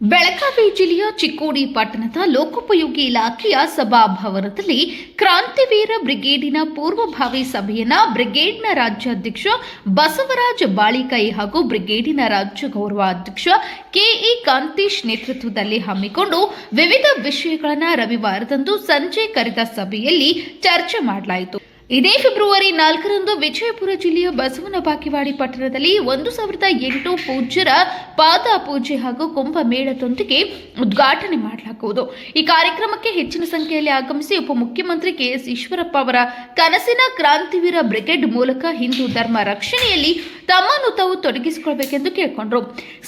ಬೆಳಗಾವಿ ಜಿಲ್ಲೆಯ ಚಿಕ್ಕೋಡಿ ಪಟ್ಟಣದ ಲೋಕೋಪಯೋಗಿ ಇಲಾಖೆಯ ಸಭಾಭವನದಲ್ಲಿ ಕ್ರಾಂತಿವೀರ ಬ್ರಿಗೇಡಿನ ಪೂರ್ವಭಾವಿ ಸಭೆಯನ್ನ ಬ್ರಿಗೇಡ್ನ ರಾಜ್ಯಾಧ್ಯಕ್ಷ ಬಸವರಾಜ ಬಾಳಿಕೈ ಹಾಗೂ ಬ್ರಿಗೇಡಿನ ರಾಜ್ಯ ಗೌರವಾಧ್ಯಕ್ಷ ಕೆಇ ಕಾಂತೇಶ್ ನೇತೃತ್ವದಲ್ಲಿ ಹಮ್ಮಿಕೊಂಡು ವಿವಿಧ ವಿಷಯಗಳನ್ನು ರವಿವಾರದಂದು ಸಂಜೆ ಕರೆದ ಸಭೆಯಲ್ಲಿ ಚರ್ಚೆ ಮಾಡಲಾಯಿತು. ಇದೇ ಫೆಬ್ರವರಿ ನಾಲ್ಕರಂದು ವಿಜಯಪುರ ಜಿಲ್ಲೆಯ ಬಸವನ ಬಾಕಿವಾಡಿ ಪಟ್ಟಣದಲ್ಲಿ ಒಂದು ಸಾವಿರದ ಎಂಟು ಪೂಜ್ಯರ ಪಾದ ಪೂಜೆ ಹಾಗೂ ಕುಂಭಮೇಳದೊಂದಿಗೆ ಉದ್ಘಾಟನೆ ಮಾಡಲಾಗುವುದು. ಈ ಕಾರ್ಯಕ್ರಮಕ್ಕೆ ಹೆಚ್ಚಿನ ಸಂಖ್ಯೆಯಲ್ಲಿ ಆಗಮಿಸಿ ಉಪಮುಖ್ಯಮಂತ್ರಿ ಕೆಎಸ್ ಈಶ್ವರಪ್ಪ ಅವರ ಕನಸಿನ ಕ್ರಾಂತಿವೀರ ಬ್ರಿಗೇಡ್ ಮೂಲಕ ಹಿಂದೂ ಧರ್ಮ ರಕ್ಷಣೆಯಲ್ಲಿ ತಮ್ಮನ್ನು ತಾವು ತೊಡಗಿಸಿಕೊಳ್ಬೇಕೆಂದು ಕೇಳಿಕೊಂಡರು.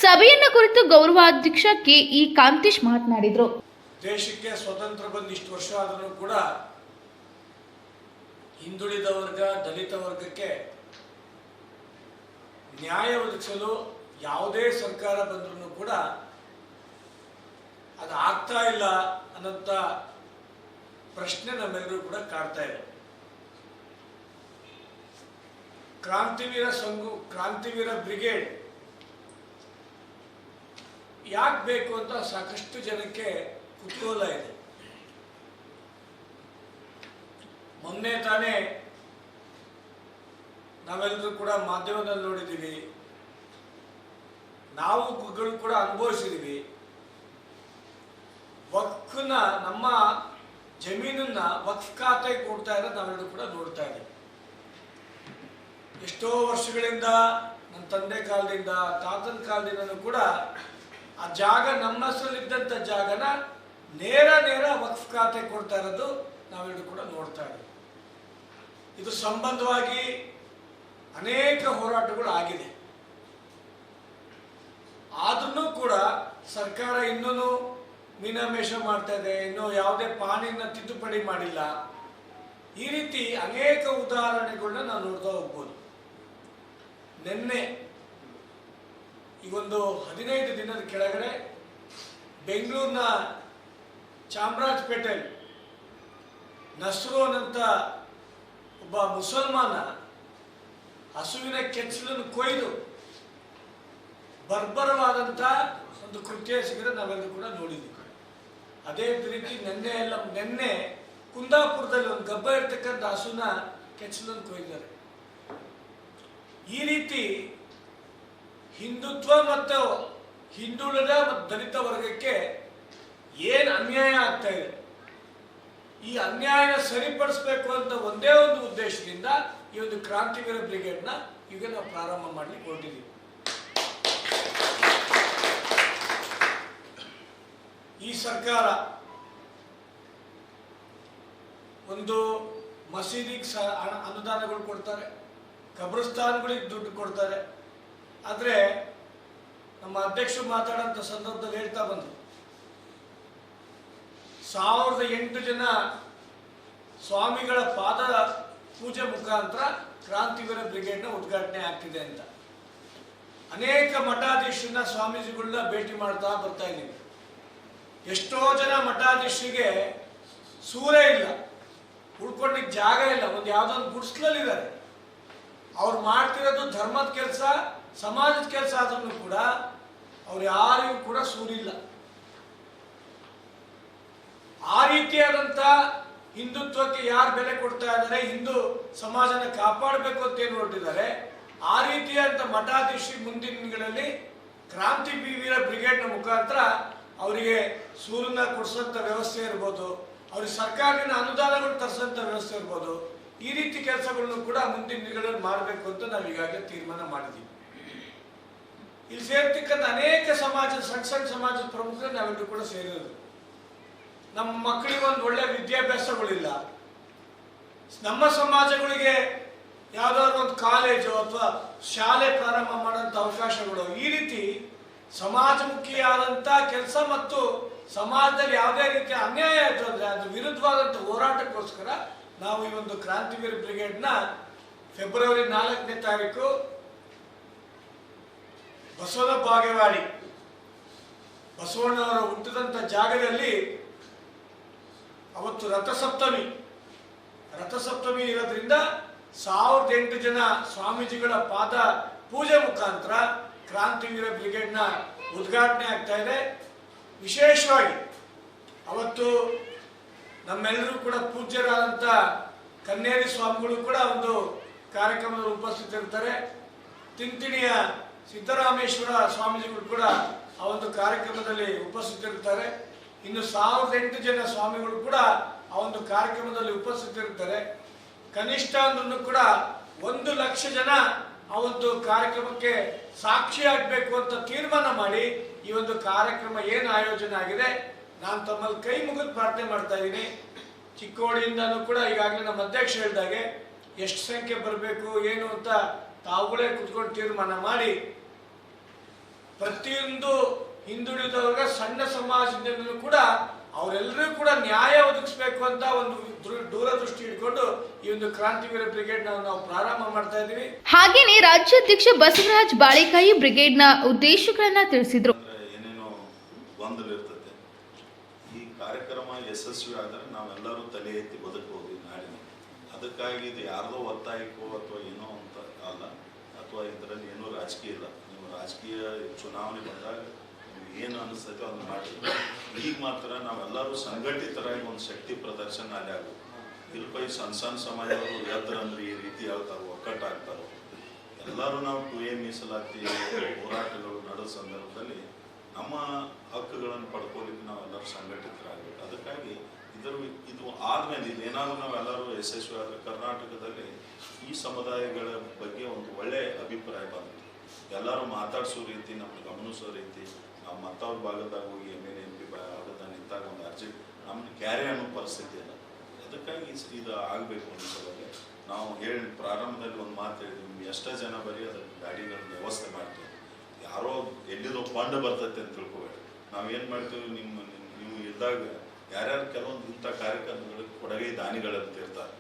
ಸಭೆಯನ್ನ ಕುರಿತು ಗೌರವಾಧ್ಯಕ್ಷ ಕೆಇ ಕಾಂತೇಶ್ ಮಾತನಾಡಿದರು. ದೇಶಕ್ಕೆ ಸ್ವತಂತ್ರ ಬಂದಿಷ್ಟು ವರ್ಷ ಆದರೂ ಕೂಡ ಹಿಂದುಳಿದ ವರ್ಗ, ದಲಿತ ವರ್ಗಕ್ಕೆ ನ್ಯಾಯ ಒದಗಿಸಲು ಯಾವುದೇ ಸರ್ಕಾರ ಬಂದ್ರೂ ಕೂಡ ಅದು ಆಗ್ತಾ ಇಲ್ಲ ಅನ್ನೋಂಥ ಪ್ರಶ್ನೆ ನಮ್ಮೆಲ್ಲರೂ ಕೂಡ ಕಾಡ್ತಾ ಇದೆ. ಕ್ರಾಂತಿವೀರ ಸಂಘು, ಕ್ರಾಂತಿವೀರ ಬ್ರಿಗೇಡ್ ಯಾಕೆ ಬೇಕು ಅಂತ ಸಾಕಷ್ಟು ಜನಕ್ಕೆ ಕುತೂಹಲ ಇದೆ. ಮೊನ್ನೆ ತಾನೇ ನಾವೆಲ್ಲರೂ ಕೂಡ ಮಾಧ್ಯಮದಲ್ಲಿ ನೋಡಿದ್ದೀವಿ. ನಾವು ಕೂಡ ಅನುಭವಿಸಿದ್ದೀವಿ. ವಕ್ಕನ್ನ ನಮ್ಮ ಜಮೀನನ್ನ ವಕ್ಫ್ ಖಾತೆಗೆ ಕೊಡ್ತಾ ಇರೋದು ನಾವೆಲ್ಲರೂ ಕೂಡ ನೋಡ್ತಾ ಇದ್ದೀವಿ. ಎಷ್ಟೋ ವರ್ಷಗಳಿಂದ ನನ್ನ ತಂದೆ ಕಾಲದಿಂದ, ತಾತನ ಕಾಲದಿಂದನೂ ಕೂಡ ಆ ಜಾಗ ನಮ್ಮ ಹೆಸರಲ್ಲಿದ್ದಂಥ ಜಾಗನ ನೇರ ನೇರ ವಕ್ಫ್ ಖಾತೆ ಕೊಡ್ತಾ ಇರೋದು ನಾವೆಲ್ಲರೂ ಕೂಡ ನೋಡ್ತಾ ಇದ್ದೀವಿ. ಇದು ಸಂಬಂಧವಾಗಿ ಅನೇಕ ಹೋರಾಟಗಳು ಆಗಿದೆ. ಆದ್ರೂ ಕೂಡ ಸರ್ಕಾರ ಇನ್ನೂ ಮೀನಾಮೇಷ ಮಾಡ್ತಾ ಇದೆ, ಇನ್ನೂ ಯಾವುದೇ ಪಾಣಿನ ತಿದ್ದುಪಡಿ ಮಾಡಿಲ್ಲ. ಈ ರೀತಿ ಅನೇಕ ಉದಾಹರಣೆಗಳನ್ನ ನಾವು ನೋಡ್ತಾ ಹೋಗ್ಬೋದು. ನಿನ್ನೆ, ಈಗೊಂದು ಹದಿನೈದು ದಿನದ ಕೆಳಗಡೆ ಬೆಂಗಳೂರಿನ ಚಾಮರಾಜಪೇಟೆ ನಸ್ರು ಅನ್ನಂತ ಒಬ್ಬ ಮುಸಲ್ಮಾನ ಹಸುವಿನ ಕೆಚ್ಚಲನ್ನು ಕೊಯ್ದು ಬರ್ಬರವಾದಂಥ ಒಂದು ಕೃತ್ಯ ಸಿಗದೆ ನಾವೆಲ್ಲರೂ ಕೂಡ ನೋಡಿದ್ವಿ ಅದೇ ರೀತಿ ನೆನ್ನೆ ಎಲ್ಲ ನೆನ್ನೆ ಕುಂದಾಪುರದಲ್ಲಿ ಒಂದು ಗಬ್ಬ ಇರ್ತಕ್ಕಂಥ ಹಸುನ ಕೆಚ್ಚಲನ್ನು ಕೊಯ್ದಿದ್ದಾರೆ. ಈ ರೀತಿ ಹಿಂದುತ್ವ ಮತ್ತು ಹಿಂದುಳಿದ ಮತ್ತು ದಲಿತ ವರ್ಗಕ್ಕೆ ಏನು ಅನ್ಯಾಯ ಆಗ್ತಾ ಇದೆ? ಈ ಅನ್ಯಾಯನ ಸರಿಪಡಿಸಬೇಕು ಅಂತ ಒಂದೇ ಒಂದು ಉದ್ದೇಶದಿಂದ ಈ ಒಂದು ಕ್ರಾಂತಿವೀರ ಬ್ರಿಗೇಡ್ನ ಈಗ ನಾವು ಪ್ರಾರಂಭ ಮಾಡಲಿಕ್ಕೆ ಹೊರಟಿದ್ದೀವಿ. ಈ ಸರ್ಕಾರ ಒಂದು ಮಸೀದಿಗೆ ಸ ಹಣ- ಅನುದಾನಗಳು ಕೊಡ್ತಾರೆ, ಕಬ್ರಸ್ತಾನ್ಗಳಿಗೆ ದುಡ್ಡು ಕೊಡ್ತಾರೆ. ಆದರೆ ನಮ್ಮ ಅಧ್ಯಕ್ಷರು ಮಾತಾಡೋಂಥ ಸಂದರ್ಭದಲ್ಲಿ ಹೇಳ್ತಾ ಬಂದರು ಸಾವಿರದ ಎಂಟು ಜನ ಸ್ವಾಮಿಗಳ ಪಾದ ಪೂಜೆ ಮುಖಾಂತರ ಕ್ರಾಂತಿವೀರ ಬ್ರಿಗೇಡ್ನ ಉದ್ಘಾಟನೆ ಆಗ್ತಿದೆ ಅಂತ. ಅನೇಕ ಮಠಾಧೀಶರನ್ನ ಸ್ವಾಮೀಜಿಗಳನ್ನ ಭೇಟಿ ಮಾಡ್ತಾ ಬರ್ತಾ ಇದ್ದೀವಿ. ಎಷ್ಟೋ ಜನ ಮಠಾಧೀಶರಿಗೆ ಸೂರೇ ಇಲ್ಲ. ಉಳ್ಕೊಂಡಿಕ್ಕೆ ಜಾಗ ಇಲ್ಲ. ಒಂದು ಯಾವುದೋ ಒಂದು ಗುಡ್ಸ್ಲಲ್ಲಿದ್ದಾರೆ. ಅವ್ರು ಮಾಡ್ತಿರೋದು ಧರ್ಮದ ಕೆಲಸ, ಸಮಾಜದ ಕೆಲಸ ಆದ್ರೂ ಕೂಡ ಅವ್ರು ಯಾರಿಗೂ ಕೂಡ ಸೂರಿಲ್ಲ. ಆ ರೀತಿಯಾದಂಥ ಹಿಂದುತ್ವಕ್ಕೆ ಯಾರು ಬೆಲೆ ಕೊಡ್ತಾ ಇದ್ದಾರೆ, ಹಿಂದೂ ಸಮಾಜನ ಕಾಪಾಡಬೇಕು ಅಂತ ಏನು ಹೊರಟಿದ್ದಾರೆ, ಆ ರೀತಿಯಾದಂಥ ಮಠಾಧೀಶಿ ಮುಂದಿನ ದಿನಗಳಲ್ಲಿ ಕ್ರಾಂತಿ ವೀರ ಬ್ರಿಗೇಡ್ನ ಮುಖಾಂತರ ಅವರಿಗೆ ಸೂರನ್ನ ಕೊಡಿಸೋಂಥ ವ್ಯವಸ್ಥೆ ಇರ್ಬೋದು, ಅವ್ರಿಗೆ ಸರ್ಕಾರದಿಂದ ಅನುದಾನಗಳು ತರಿಸೋಂಥ ವ್ಯವಸ್ಥೆ ಇರ್ಬೋದು, ಈ ರೀತಿ ಕೆಲಸಗಳನ್ನು ಕೂಡ ಮುಂದಿನ ದಿನಗಳಲ್ಲಿ ಮಾಡಬೇಕು ಅಂತ ನಾವು ಈಗಾಗಲೇ ತೀರ್ಮಾನ ಮಾಡಿದ್ದೀವಿ. ಇಲ್ಲಿ ಸೇರ್ತಕ್ಕಂಥ ಅನೇಕ ಸಮಾಜದ ಸಣ್ಣ ಸಣ್ಣ ಸಮಾಜದ ಪ್ರಮುಖರು ನಾವೆಲ್ಲರೂ ಕೂಡ ಸೇರಿರೋದು. ನಮ್ಮ ಮಕ್ಕಳಿಗೆ ಒಂದು ಒಳ್ಳೆ ವಿದ್ಯಾಭ್ಯಾಸಗಳಿಲ್ಲ. ನಮ್ಮ ಸಮಾಜಗಳಿಗೆ ಯಾವುದಾದ್ರು ಒಂದು ಕಾಲೇಜು ಅಥವಾ ಶಾಲೆ ಪ್ರಾರಂಭ ಮಾಡೋಂಥ ಅವಕಾಶಗಳು. ಈ ರೀತಿ ಸಮಾಜಮುಖಿಯಾದಂಥ ಕೆಲಸ ಮತ್ತು ಸಮಾಜದಲ್ಲಿ ಯಾವುದೇ ರೀತಿ ಅನ್ಯಾಯ ಆಯಿತು ಅಂದರೆ ಅದ್ರ ವಿರುದ್ಧವಾದಂಥ ಹೋರಾಟಕ್ಕೋಸ್ಕರ ನಾವು ಈ ಒಂದು ಕ್ರಾಂತಿವೀರ ಬ್ರಿಗೇಡ್ನ ಫೆಬ್ರವರಿ ನಾಲ್ಕನೇ ತಾರೀಕು ಬಸವನ ಬಾಗೇವಾಡಿ ಬಸವಣ್ಣವರ ಹುಟ್ಟಿದಂಥ ಜಾಗದಲ್ಲಿ ಅವತ್ತು ರಥಸಪ್ತಮಿ. ರಥಸಪ್ತಮಿ ಇರೋದ್ರಿಂದ ಸಾವಿರದ ಎಂಟು ಜನ ಸ್ವಾಮೀಜಿಗಳ ಪಾದ ಪೂಜೆ ಮುಖಾಂತರ ಕ್ರಾಂತಿವೀರ ಬ್ರಿಗೇಡ್ನ ಉದ್ಘಾಟನೆ ಆಗ್ತಾ ಇದೆ. ವಿಶೇಷವಾಗಿ ಅವತ್ತು ನಮ್ಮೆಲ್ಲರೂ ಕೂಡ ಪೂಜ್ಯರಾದಂಥ ಕನ್ನೇರಿ ಸ್ವಾಮಿಗಳು ಕೂಡ ಒಂದು ಕಾರ್ಯಕ್ರಮದಲ್ಲಿ ಉಪಸ್ಥಿತರಿರ್ತಾರೆ ತಿಂತಿಣಿಯ ಸಿದ್ದರಾಮೇಶ್ವರ ಸ್ವಾಮೀಜಿಗಳು ಕೂಡ ಆ ಒಂದು ಕಾರ್ಯಕ್ರಮದಲ್ಲಿ ಉಪಸ್ಥಿತರಿರ್ತಾರೆ ಇನ್ನು ಸಾವಿರದ ಎಂಟು ಜನ ಸ್ವಾಮಿಗಳು ಕೂಡ ಆ ಒಂದು ಕಾರ್ಯಕ್ರಮದಲ್ಲಿ ಉಪಸ್ಥಿತರಿರ್ತಾರೆ ಕನಿಷ್ಠ ಅಂದ್ರೂ ಕೂಡ ಒಂದು ಲಕ್ಷ ಜನ ಆ ಒಂದು ಕಾರ್ಯಕ್ರಮಕ್ಕೆ ಸಾಕ್ಷಿಯಾಗಬೇಕು ಅಂತ ತೀರ್ಮಾನ ಮಾಡಿ ಈ ಒಂದು ಕಾರ್ಯಕ್ರಮ ಏನು ಆಯೋಜನೆ ಆಗಿದೆ ನಾನು ತಮ್ಮಲ್ಲಿ ಕೈ ಮುಗಿದು ಪ್ರಾರ್ಥನೆ ಮಾಡ್ತಾ ಇದ್ದೀನಿ. ಚಿಕ್ಕೋಡಿಯಿಂದನೂ ಕೂಡ ಈಗಾಗಲೇ ನಮ್ಮ ಅಧ್ಯಕ್ಷ ಹೇಳಿದಾಗೆ ಎಷ್ಟು ಸಂಖ್ಯೆ ಬರಬೇಕು, ಏನು ಅಂತ ತಾವುಗಳೇ ಕುತ್ಕೊಂಡು ತೀರ್ಮಾನ ಮಾಡಿ ಪ್ರತಿಯೊಂದು ಹಿಂದುಳಿದವರ್ಗ ಸಣ್ಣ ಸಮಾಜದಿಂದಲೂ ಕೂಡ ಅವರೆಲ್ಲರೂ ಕೂಡ ನ್ಯಾಯ ಒದಗಿಸ್ಬೇಕು ಅಂತ ಒಂದು ದೂರದೃಷ್ಟಿ ಇಟ್ಕೊಂಡು ಈ ಒಂದು ಕ್ರಾಂತಿವೀರ ಬ್ರಿಗೇಡ್ ನಾವು ನಾವು ಪ್ರಾರಂಭ ಮಾಡ್ತಾ ಇದೀವಿ ಹಾಗೇನೆ ರಾಜ್ಯಾಧ್ಯಕ್ಷ ಬಸವರಾಜ್ ಬಾಳಿಕಾಯಿ ಬ್ರಿಗೇಡ್ನ ಉದ್ದೇಶಗಳನ್ನ ತಿಳಿಸಿದ್ರು. ಏನೇನೋ ಗೊಂದಲ ಇರ್ತದೆ. ಈ ಕಾರ್ಯಕ್ರಮ ಯಶಸ್ವಿ ಆದರೆ ನಾವೆಲ್ಲರೂ ತಲೆ ಎತ್ತಿ ಬದುಕಬಹುದು ನಾಳೆ ನಾಡಿನ ಅದಕ್ಕಾಗಿ ಇದು ಯಾರ್ದೋ ಒತ್ತಾಯಕ್ಕೋ ಅಥವಾ ಏನೋ ಅಂತ ಅಲ್ಲ ಅಥವಾ ಇದರಲ್ಲಿ ಏನೋ ರಾಜಕೀಯ ಇಲ್ಲ. ನೀವು ರಾಜಕೀಯ ಚುನಾವಣೆ ಬಂದಾಗ ಏನು ಅನಿಸ್ತೈತೆ ಅದನ್ನ ಮಾಡಿ ಈಗ ಮಾತ್ರ ನಾವೆಲ್ಲರೂ ಸಂಘಟಿತರಾಗಿ ಒಂದು ಶಕ್ತಿ ಪ್ರದರ್ಶನ ಅಲ್ಲಿ ಆಗು ಇಲ್ಪ ಸಣ್ಣ ಸಣ್ಣ ಎದ್ರಂದ್ರೆ ಈ ರೀತಿ ಹೇಳ್ತಾರೆ ಒಕ್ಕಟ್ಟಾಗ್ತಾರೆ ಎಲ್ಲರೂ ನಾವು ಎ ಮೀಸಲಾತಿ, ಹೋರಾಟಗಳು ನಡೆದ ಸಂದರ್ಭದಲ್ಲಿ ನಮ್ಮ ಹಕ್ಕುಗಳನ್ನು ಪಡ್ಕೊಳ್ಳಿಕ್ಕೆ ನಾವೆಲ್ಲರೂ ಸಂಘಟಿತರಾಗಬೇಕು. ಅದಕ್ಕಾಗಿ ಇದರ ಇದು ಆದ್ಮೇಲೆ ಇದೇನಾದ್ರೂ ನಾವೆಲ್ಲರೂ ಯಶಸ್ವಿ ಆದರೆ ಕರ್ನಾಟಕದಲ್ಲಿ ಈ ಸಮುದಾಯಗಳ ಬಗ್ಗೆ ಒಂದು ಒಳ್ಳೆಯ ಅಭಿಪ್ರಾಯ ಬಂತು. ಎಲ್ಲರೂ ಮಾತಾಡಿಸೋ ರೀತಿ, ನಮ್ಗೆ ಗಮನಿಸೋ ರೀತಿ ಮತ್ತವ್ರ ಭಾಗದಾಗ ಹೋಗಿ ಎಂ ಎಲ್ ಎಂ ಪಿ ನಿಂತಾಗ ಒಂದು ಅರ್ಜಿ ನಮ್ಮನ್ನು ಕ್ಯಾರಿ ಅನ್ನೋ ಪರಿಸ್ಥಿತಿ ಇಲ್ಲ ಅದಕ್ಕಾಗಿ ಇದು ಆಗಬೇಕು ಸಲುವಾಗಿ ನಾವು ಹೇಳಿ ಪ್ರಾರಂಭದಲ್ಲಿ ಒಂದು ಮಾತು ಹೇಳಿದ್ವಿ, ನಿಮ್ಗೆ ಎಷ್ಟೋ ಜನ ಬರೀ ಅದಕ್ಕೆ ಗಾಡಿಗಳ ವ್ಯವಸ್ಥೆ ಮಾಡ್ತೀವಿ. ಯಾರೋ ಎಲ್ಲಿದೋ ಫಂಡ್ ಬರ್ತೈತೆ ಅಂತ ತಿಳ್ಕೊಬೇಡಿ. ನಾವು ಏನು ಮಾಡ್ತೀವಿ, ನಿಮ್ಮ ನೀವು ಇದ್ದಾಗ ಯಾರ್ಯಾರು ಕೆಲವೊಂದು ಇಂಥ ಕಾರ್ಯಕ್ರಮಗಳಿಗೆ ಕೊಡಗೆ ದಾನಿಗಳಂತ ಇರ್ತಾರೆ.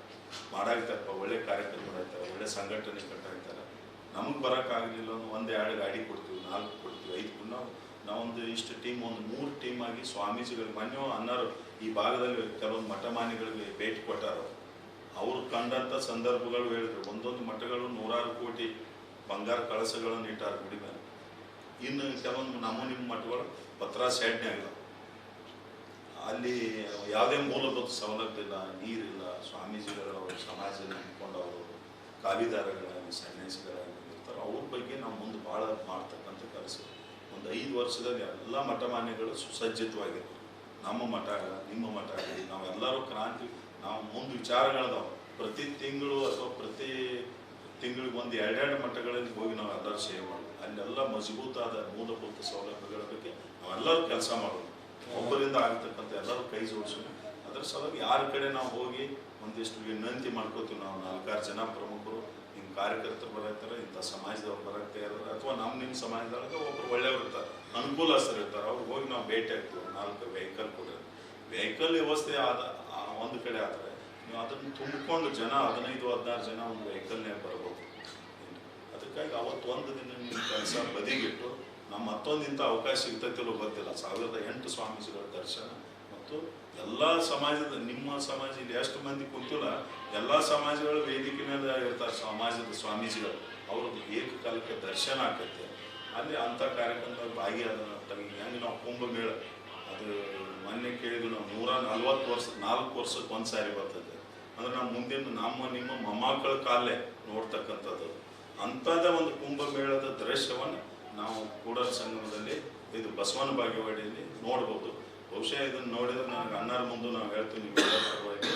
ಮಾಡಾಗ್ತಾರಪ್ಪ ಒಳ್ಳೆ ಕಾರ್ಯಕ್ರಮ ಮಾಡಾಕ್ತಾರೆ ಒಳ್ಳೆ ಸಂಘಟನೆ ಕಟ್ಟಾಗ್ತಾರೆ ನಮಗೆ ಬರೋಕ್ಕಾಗಲಿಲ್ಲ ಒಂದು ಎರಡು ಗಾಡಿ ಕೊಡ್ತೀವಿ, ನಾಲ್ಕು ಕೊಡ್ತೀವಿ, ಐದು ನಾವು ನಾವೊಂದು ಇಷ್ಟು ಟೀಮ್ ಒಂದು ಮೂರು ಟೀಮ್ ಆಗಿ ಸ್ವಾಮೀಜಿಗಳು ಮೊನ್ನೆ ಅನ್ನೋರು ಈ ಭಾಗದಲ್ಲಿ ಕೆಲವೊಂದು ಮಠಮಾನಿಗಳಿಗೆ ಭೇಟಿ ಕೊಟ್ಟಾರ. ಅವರು ಕಂಡಂಥ ಸಂದರ್ಭಗಳು ಹೇಳಿದ್ರು. ಒಂದೊಂದು ಮಠಗಳು ನೂರಾರು ಕೋಟಿ ಬಂಗಾರ ಕಳಸಗಳನ್ನು ಇಟ್ಟಾರ ಗುಡಿ ಮೇಲೆ. ಇನ್ನು ಕೆಲವೊಂದು ನಮ್ಮ ನಿಮ್ಮ ಮಠಗಳು ಪತ್ರ ಸೆಡ್ನ್ಯಾಗ ಅಲ್ಲಿ ಯಾವುದೇ ಮೂಲಭೂತ ಸವಲತ್ತು ಇಲ್ಲ ನೀರಿಲ್ಲ ಸ್ವಾಮೀಜಿಗಳವರು ಅವರು ಸಮಾಜ ನಂಬಿಕೊಂಡವರು ಕಾವಿದಾರಗಳಾಗಿ ಸನ್ಯಾಸಿಗಳಾಗಿ ಇರ್ತಾರೆ. ಅವ್ರ ಬಗ್ಗೆ ನಾವು ಮುಂದೆ ಭಾಳ ಮಾಡ್ತಕ್ಕಂಥ ಕೆಲಸ. ಒಂದು ಐದು ವರ್ಷದಲ್ಲಿ ಎಲ್ಲ ಮಠಮಾನ್ಯಗಳು ಸುಸಜ್ಜಿತವಾಗಿತ್ತು ನಮ್ಮ ಮಠ ನಿಮ್ಮ ಮಠ ಆಗಲಿ ನಾವೆಲ್ಲರೂ ಕ್ರಾಂತಿ, ನಾವು ಮುಂದೆ ವಿಚಾರಗಳದಾವ. ಪ್ರತಿ ತಿಂಗಳು ಅಥವಾ ಪ್ರತಿ ತಿಂಗಳಿಗೆ ಒಂದು ಎರಡೆರಡು ಮಠಗಳಲ್ಲಿ ಹೋಗಿ ನಾವು ಎಲ್ಲರೂ ಸೇವೆ ಮಾಡೋದು. ಅಲ್ಲೆಲ್ಲ ಮಜಬೂತಾದ ಮೂಲಭೂತ ಸೌಲಭ್ಯಗಳ ಬಗ್ಗೆ ನಾವೆಲ್ಲರೂ ಕೆಲಸ ಮಾಡೋದು. ಒಬ್ಬರಿಂದ ಆಗ್ತಕ್ಕಂಥ ಎಲ್ಲರೂ ಕೈ ಜೋಡಿಸೋದು. ಅದರ ಸಲುವಾಗಿ ಯಾರ ಕಡೆ ನಾವು ಹೋಗಿ ಒಂದಿಷ್ಟು ವಿನಂತಿ ಮಾಡ್ಕೋತೀವಿ ನಾವು ನಾಲ್ಕಾರು ಜನ ಪ್ರಮುಖರು. ಹಿಂಗೆ ಕಾರ್ಯಕರ್ತರು ಬರತ್ತಾರೆ, ಇಂಥ ಸಮಾಜದವ್ರು ಬರತ್ತೆ ಇರ್ತಾರೆ ಅಥವಾ ನಮ್ಮ ನಿಮ್ಮ ಸಮಾಜದೊಳಗೆ ಒಬ್ರು ಒಳ್ಳೆಯವ್ರು ಇರ್ತಾರೆ, ಅನುಕೂಲಸ್ಥರು ಇರ್ತಾರೆ ಅವ್ರಿಗೆ ಹೋಗಿ ನಾವು ಭೇಟಿ ಆಗ್ತೀವಿ ನಾಲ್ಕು ವೆಹಿಕಲ್ ಕೂಡ ವೆಹಿಕಲ್ ವ್ಯವಸ್ಥೆ ಆದ ಒಂದು ಕಡೆ ಆದರೆ ನೀವು ಅದನ್ನು ತುಂಬಿಕೊಂಡು ಜನ, ಹದಿನೈದು, ಹದಿನಾರು ಜನ ಒಂದು ವೆಹಿಕಲ್ನೇ ಬರಬಹುದು ಅದಕ್ಕಾಗಿ ಅವತ್ತು ಒಂದು ದಿನ ನಿಮ್ಮ ಕೆಲಸ ಬದಿಗಿಟ್ಟು ನಮ್ಮ ಮತ್ತೊಂದಿಂತ ಅವಕಾಶ ಸಿಗ್ತೈತಿಲ್ಲೋ ಗೊತ್ತಿಲ್ಲ. ಸಾವಿರದ ಎಂಟು ಸ್ವಾಮೀಜಿಗಳ ದರ್ಶನ ಮತ್ತು ಎಲ್ಲ ಸಮಾಜದ ನಿಮ್ಮ ಸಮಾಜ ಇಲ್ಲಿ ಎಷ್ಟು ಮಂದಿ ಕುಂತಿಲ್ಲ, ಎಲ್ಲ ಸಮಾಜಗಳು ವೇದಿಕೆ ಮೇಲೆ ಇರ್ತಾರೆ ಸಮಾಜದ ಸ್ವಾಮೀಜಿಗಳು. ಅವ್ರದ್ದು ಏಕಕಾಲಕ್ಕೆ ದರ್ಶನ ಆಕೈತೆ. ಅಲ್ಲಿ ಅಂಥ ಕಾರ್ಯಕ್ರಮದಲ್ಲಿ ಭಾಗಿಯಾದ ಹೆಂಗೆ ನಾವು ಕುಂಭಮೇಳ. ಅದು ಮೊನ್ನೆ ಕೇಳಿದ್ವಿ ನಾವು, ನೂರ ನಲ್ವತ್ತು ವರ್ಷ, ನಾಲ್ಕು ವರ್ಷಕ್ಕೆ ಒಂದು ಸಾರಿ ಬರ್ತದೆ. ಅಂದ್ರೆ ನಾವು ಮುಂದಿನ ನಮ್ಮ ನಿಮ್ಮ ಮೊಮ್ಮಕ್ಕಳ ಕಾಲೇ ನೋಡ್ತಕ್ಕಂಥದ್ದು. ಅಂಥದ್ದೇ ಒಂದು ಕುಂಭಮೇಳದ ದೃಶ್ಯವನ್ನು ನಾವು ಕೂಡ ಸಂಗಮದಲ್ಲಿ, ಇದು ಬಸವನ ಬಾಗೇವಾಡಿಯಲ್ಲಿ ನೋಡ್ಬೋದು. ಬಹುಶಃ ಇದನ್ನು ನೋಡಿದ್ರೆ ನನಗೆ ಅನ್ನಾರ ಮುಂದೆ ನಾವು ಹೇಳ್ತೀವಿ, ನೀವು ಪರವಾಗಿ.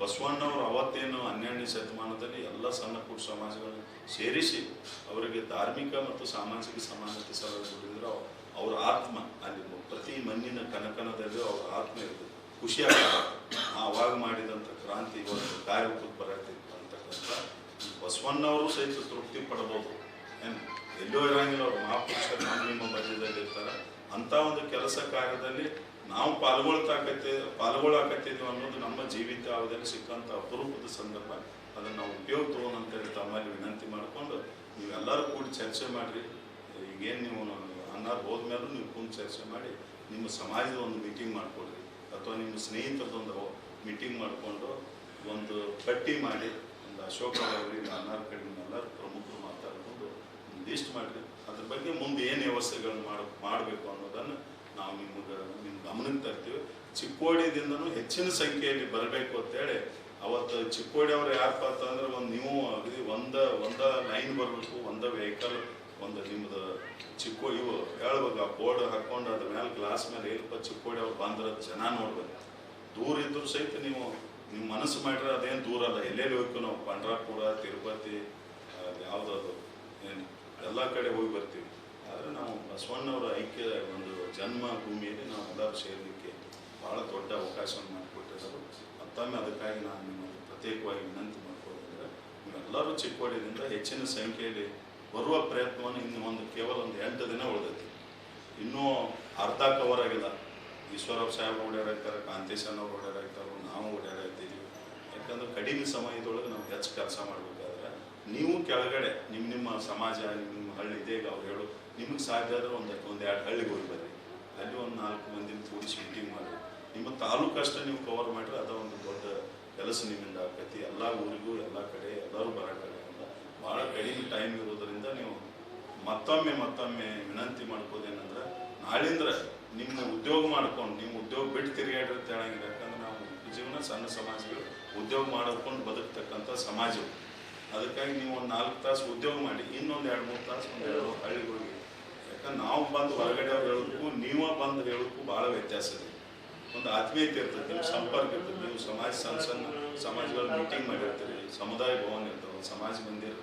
ಬಸವಣ್ಣವರು ಅವತ್ತೇನು ಹನ್ನೆರಡನೇ ಶತಮಾನದಲ್ಲಿ ಎಲ್ಲ ಸಣ್ಣ ಪುಟ್ಟ ಸಮಾಜಗಳನ್ನು ಸೇರಿಸಿ ಅವರಿಗೆ ಧಾರ್ಮಿಕ ಮತ್ತು ಸಾಮಾಜಿಕ ಸಮಾನತೆ ಸಲುವಾಗಿ ಅವರ ಆತ್ಮ ಅಲ್ಲಿ ಪ್ರತಿ ಮಣ್ಣಿನ ಕನಕನದಲ್ಲಿ ಅವರ ಆತ್ಮ ಇರ್ತದೆ ಖುಷಿ ಆಗ್ತದೆ. ಆವಾಗ ಮಾಡಿದಂಥ ಕ್ರಾಂತಿ ಒಂದು ಕಾರ್ಯಕ್ಕೆ ಬರತ್ತಿತ್ತು ಅಂತಕ್ಕಂಥ ಬಸವಣ್ಣವರು ಸಹಿತ ತೃಪ್ತಿ ಪಡಬಹುದು ಏನು? ಎಲ್ಲೋ ಇರಂಗಿಲ್ಲ, ಅವ್ರು ಮಹಾಪುರುಷರು ನಮ್ಮ ನಿಮ್ಮ ಮಧ್ಯದಲ್ಲಿ ಇರ್ತಾರೆ ಅಂಥ ಒಂದು ಕೆಲಸ ಕಾರ್ಯದಲ್ಲಿ ನಾವು ಪಾಲ್ಗೊಳ್ತಾಕತ್ತೆ ಪಾಲ್ಗೊಳ್ಳಾಕತ್ತಿದ್ವಿ ಅನ್ನೋದು ನಮ್ಮ ಜೀವಿತಾವಧಿಯಲ್ಲಿ ಸಿಕ್ಕಂಥ ಅಪರೂಪದ ಸಂದರ್ಭ. ಅದನ್ನು ನಾವು ಉಪಯೋಗ ತಗೋಣ ಅಂತೇಳಿ ತಮ್ಮಲ್ಲಿ ವಿನಂತಿ ಮಾಡಿಕೊಂಡು ನೀವೆಲ್ಲರೂ ಕೂಡಿ ಚರ್ಚೆ ಮಾಡಿರಿ. ಈಗೇನು ನೀವು ಅನ್ನಾರು ಹೋದ್ಮೇಲೂ ನೀವು ಕೂಡಿ ಚರ್ಚೆ ಮಾಡಿ ನಿಮ್ಮ ಸಮಾಜದ ಒಂದು ಮೀಟಿಂಗ್ ಮಾಡಿಕೊಡ್ರಿ. ಅಥವಾ ನಿಮ್ಮ ಸ್ನೇಹಿತರದೊಂದು ಮೀಟಿಂಗ್ ಮಾಡಿಕೊಂಡು ಒಂದು ಪಟ್ಟಿ ಮಾಡಿ, ಒಂದು ಅಶೋಕ ಅವರಿ ಅನ್ನಾರ ಕಡೆ ಎಲ್ಲರೂ ಪ್ರಮುಖರು ಮಾತಾಡಿಕೊಂಡು ಒಂದು ಲಿಸ್ಟ್ ಮಾಡಿರಿ. ಅದ್ರ ಬಗ್ಗೆ ಮುಂದೆ ಏನು ವ್ಯವಸ್ಥೆಗಳನ್ನು ಮಾಡಬೇಕು ಅನ್ನೋದನ್ನು ನಾವು ನಿಮ್ಮ ನಿಮ್ಮ ಗಮನಕ್ಕೆ ತರ್ತೀವಿ. ಚಿಕ್ಕೋಡಿದಿಂದನೂ ಹೆಚ್ಚಿನ ಸಂಖ್ಯೆಯಲ್ಲಿ ಬರಬೇಕು ಅಂತೇಳಿ ಅವತ್ತು ಚಿಕ್ಕೋಡಿ ಅವ್ರು ಯಾರಪ್ಪ ಅಂತಂದ್ರೆ ಒಂದು ನೀವು ಅಗದಿ ಒಂದ ಒಂದ ಲೈನ್ ಬರಬೇಕು, ಒಂದ ವೆಹಿಕಲ್, ಒಂದು ನಿಮ್ದು ಚಿಕ್ಕೋ, ಇವು ಹೇಳ್ಬೇಕು, ಆ ಬೋರ್ಡ್ ಹಾಕೊಂಡು ಅದ್ರ ಮೇಲೆ ಗ್ಲಾಸ್ ಮೇಲೆ ಏನಪ್ಪ ಚಿಕ್ಕೋಡಿ ಅವ್ರು ಬಂದ್ರೆ ಜನ ನೋಡ್ಬೇಕು. ದೂರ ಇದ್ರೂ ಸಹಿತ ನೀವು, ನಿಮ್ಮ ಮನಸ್ಸು ಮಾಡಿದ್ರೆ ಅದೇನು ದೂರ ಅಲ್ಲ. ಎಲ್ಲೆಲ್ಲಿ ಹೋಗ್ತೀವಿ ನಾವು? ಪಂಡ್ರಾಪುರ, ತಿರುಪತಿ ಯಾವುದಾದ್ರು ಏನು, ಎಲ್ಲ ಕಡೆ ಹೋಗಿ ಬರ್ತೀವಿ. ಆದರೆ ನಾವು ಬಸವಣ್ಣವರ ಐಕ್ಯ ಒಂದು ಜನ್ಮ ಭೂಮಿಯಲ್ಲಿ ನಾವು ಎಲ್ಲರೂ ಸೇರಲಿಕ್ಕೆ ಭಾಳ ದೊಡ್ಡ ಅವಕಾಶವನ್ನು ಮಾಡಿಕೊಟ್ಟಿರೋದು ಮತ್ತೊಮ್ಮೆ ಅದಕ್ಕಾಗಿ ನಾನು ನಿಮ್ಮಲ್ಲಿ ಪ್ರತ್ಯೇಕವಾಗಿ ವಿನಂತಿ ಮಾಡ್ಕೊಳ್ಳೋದಂದರೆ ನೀವೆಲ್ಲರೂ ಚಿಕ್ಕೋಡಿಯಿಂದ ಹೆಚ್ಚಿನ ಸಂಖ್ಯೆಯಲ್ಲಿ ಬರುವ ಪ್ರಯತ್ನವನ್ನು ಇನ್ನು ಒಂದು ಕೇವಲ ಒಂದು ಎಂಟು ದಿನ ಉಳಿದೈತಿ. ಇನ್ನೂ ಅರ್ಧ ಕವರ್ ಆಗಿಲ್ಲ. ಈಶ್ವರಪ್ಪ ಸಾಹೇಬ್ ಓಡ್ಯಾರಾಗ್ತಾರೆ ಕಾಂತೇಶನ್ ಅವ್ರು ನಾವು ಓಡ್ಯಾರಾಗ್ತೀವಿ ಯಾಕಂದ್ರೆ ಕಡಿಮೆ ಸಮಯದೊಳಗೆ ನಾವು ಹೆಚ್ಚು ಕೆಲಸ ಮಾಡಬೇಕಾದ್ರೆ ನೀವು ಕೆಳಗಡೆ ನಿಮ್ಮ ನಿಮ್ಮ ಸಮಾಜ, ನಿಮ್ಮ ಹಳ್ಳಿ ಇದೇಗ ಅವ್ರು ಹೇಳು ನಿಮಗೆ ಸಾಧ್ಯ ಆದರೆ ಒಂದು ಒಂದು ಎರಡು ಹಳ್ಳಿಗೆ ಹೋಗಿ ಬರ್ರಿ. ಅಲ್ಲಿ ಒಂದು ನಾಲ್ಕು ಮಂದಿನ ಕೂಡಿಸಿ ಮೀಟಿಂಗ್ ಮಾಡಿ ನಿಮ್ಮ ತಾಲೂಕು ಅಷ್ಟೇ ನೀವು ಕವರ್ ಮಾಡಿದ್ರೆ ಅದ ಒಂದು ದೊಡ್ಡ ಕೆಲಸ ನಿಮ್ಮಿಂದ ಆಗ್ತೈತಿ ಎಲ್ಲ ಊರಿಗೂ, ಎಲ್ಲ ಕಡೆ ಎಲ್ಲರೂ ಬರೋಕ್ಕಾಗಲ್ಲ ಭಾಳ ಕಡಿಮೆ ಟೈಮ್ ಇರೋದರಿಂದ ನೀವು ಮತ್ತೊಮ್ಮೆ ಮತ್ತೊಮ್ಮೆ ವಿನಂತಿ ಮಾಡ್ಕೋದೇನಂದ್ರೆ ನಾಳಿಂದ್ರ ನಿಮ್ಮ ಉದ್ಯೋಗ ಮಾಡ್ಕೊಂಡು ನಿಮ್ಮ ಉದ್ಯೋಗ ಬಿಟ್ಟು ತಿರುಗಾಡಿರುತ್ತೆ ಹೇಳಂಗಿಲ್ಲ. ಯಾಕಂದ್ರೆ ನಾವು ಜೀವನ ಸಣ್ಣ ಸಮಾಜಗಳು, ಉದ್ಯೋಗ ಮಾಡ್ಕೊಂಡು ಬದುಕ್ತಕ್ಕಂಥ ಸಮಾಜವು ಅದಕ್ಕಾಗಿ ನೀವು ಒಂದು ನಾಲ್ಕು ತಾಸು ಉದ್ಯೋಗ ಮಾಡಿ, ಇನ್ನೊಂದು ಎರಡು ಮೂರು ತಾಸು ಒಂದು ಎರಡು ಹಳ್ಳಿಗೆ ಹೋಗಿ ನಾವು ಬಂದು ಹೊರಗಡೆ ಅವ್ರು ಹೇಳೋದಕ್ಕೂ ನೀವೇ ಬಂದು ಹೇಳೋಕ್ಕೂ ಭಾಳ ವ್ಯತ್ಯಾಸ ಇದೆ. ಒಂದು ಆತ್ಮೀಯತೆ ಇರ್ತದೆ ನಿಮ್ಮ ಸಂಪರ್ಕ ಇರ್ತದೆ. ನೀವು ಸಮಾಜ, ಸಣ್ಣ ಸಣ್ಣ ಸಮಾಜಗಳ ಮೀಟಿಂಗ್ ಮಾಡಿರ್ತೀರಿ, ಸಮುದಾಯ ಭವನ ಇರ್ತದೆ ಸಮಾಜ ಇರ್ತದೆ.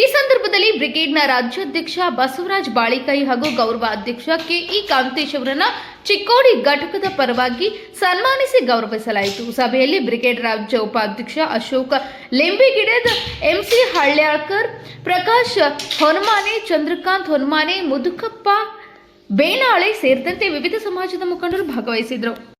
ಈ ಸಂದರ್ಭದಲ್ಲಿ ಬ್ರಿಗೇಡ್ನ ರಾಜ್ಯಾಧ್ಯಕ್ಷ ಬಸವರಾಜ್ ಬಾಳಿಕೈ ಹಾಗೂ ಗೌರವ ಅಧ್ಯಕ್ಷ ಕೆಇ ಕಾಂತೇಶ್ ಅವರನ್ನ ಚಿಕ್ಕೋಡಿ ಘಟಕದ ಪರವಾಗಿ ಸನ್ಮಾನಿಸಿ ಗೌರವಿಸಲಾಯಿತು. ಸಭೆಯಲ್ಲಿ ಬ್ರಿಗೇಡ್ ರಾಜ್ಯ ಉಪಾಧ್ಯಕ್ಷ ಅಶೋಕ ಲಿಂಬಿಗಿಡದ ಎಂಸಿ ಹಳ್ಯಾಳ್ಕರ್, ಪ್ರಕಾಶ್ ಹೊನಮಾನೆ, ಚಂದ್ರಕಾಂತ್ ಹೊನಮಾನೆ, ಮುದುಕಪ್ಪ ಬೇನಾಳೆ ಸೇರಿದಂತೆ ವಿವಿಧ ಸಮಾಜದ ಮುಖಂಡರು ಭಾಗವಹಿಸಿದರು